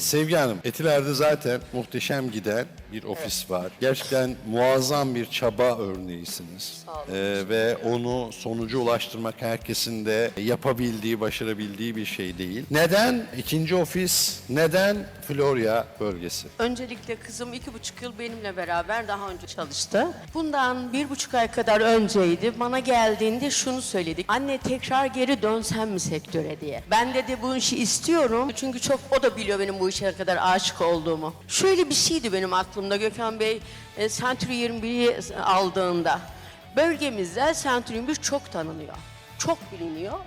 Sevgi Hanım, Etiler'de zaten muhteşem giden bir ofis var. Gerçekten muazzam bir çaba örneğisiniz. Sağ olun, Ee, ve onu sonuca ulaştırmak herkesin de yapabildiği, başarabildiği bir şey değil. Neden ikinci ofis, neden Florya bölgesi? Öncelikle kızım iki buçuk yıl benimle beraber daha önce çalıştı. Bundan bir buçuk ay kadar önceydi. Bana geldiğinde şunu söyledik. Anne tekrar geri dönsem mi sektöre diye. Ben dedi bu işi istiyorum. Çünkü çok o da biliyor benim bu işe kadar aşık olduğumu. Şöyle bir şeydi benim aklımda Gökhan Bey e, Century 21'i aldığında. Bölgemizde Century 21 çok tanınıyor. Çok biliniyor.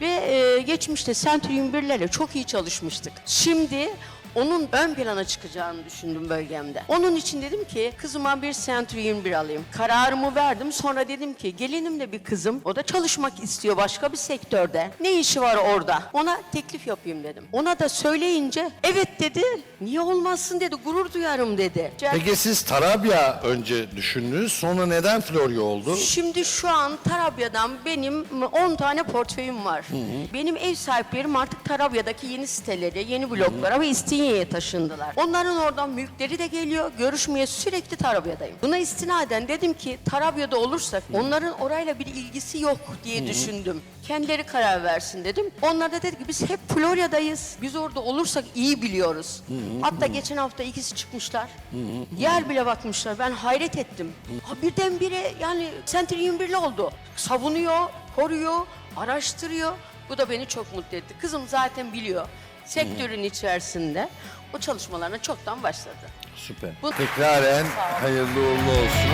Ve e, geçmişte Century 21'lerle çok iyi çalışmıştık. Şimdi onun ön plana çıkacağını düşündüm bölgemde. Onun için dedim ki kızıma bir Century 21 alayım. Kararımı verdim. Sonra dedim ki gelinim de bir kızım. O da çalışmak istiyor başka bir sektörde. Ne işi var orada? Ona teklif yapayım dedim. Ona da söyleyince evet dedi. Niye olmazsın dedi. Gurur duyarım dedi. Peki siz Tarabya önce düşündünüz, sonra neden Florya oldu? Şimdi şu an Tarabya'dan benim 10 tane portföyüm var. Benim ev sahiplerim artık Tarabya'daki yeni sitelere, yeni bloklara ve İstinye'ye taşındılar. Onların oradan mülkleri de geliyor. Görüşmeye sürekli Tarabya'dayım. Buna istinaden dedim ki Tarabya'da olursak onların orayla bir ilgisi yok diye düşündüm. Kendileri karar versin dedim. Onlar da dedi ki biz hep Florya'dayız. Biz orada olursak iyi biliyoruz. Hatta geçen hafta ikisi çıkmışlar. Yer bile bakmışlar. Ben hayret ettim. Ha, birdenbire yani Century 21'li oldu. Savunuyor, koruyor, araştırıyor. Bu da beni çok mutlu etti. Kızım zaten biliyor. Sektörün içerisinde o çalışmalarına çoktan başladı. Süper. Bu- Tekraren hayırlı uğurlu olsun.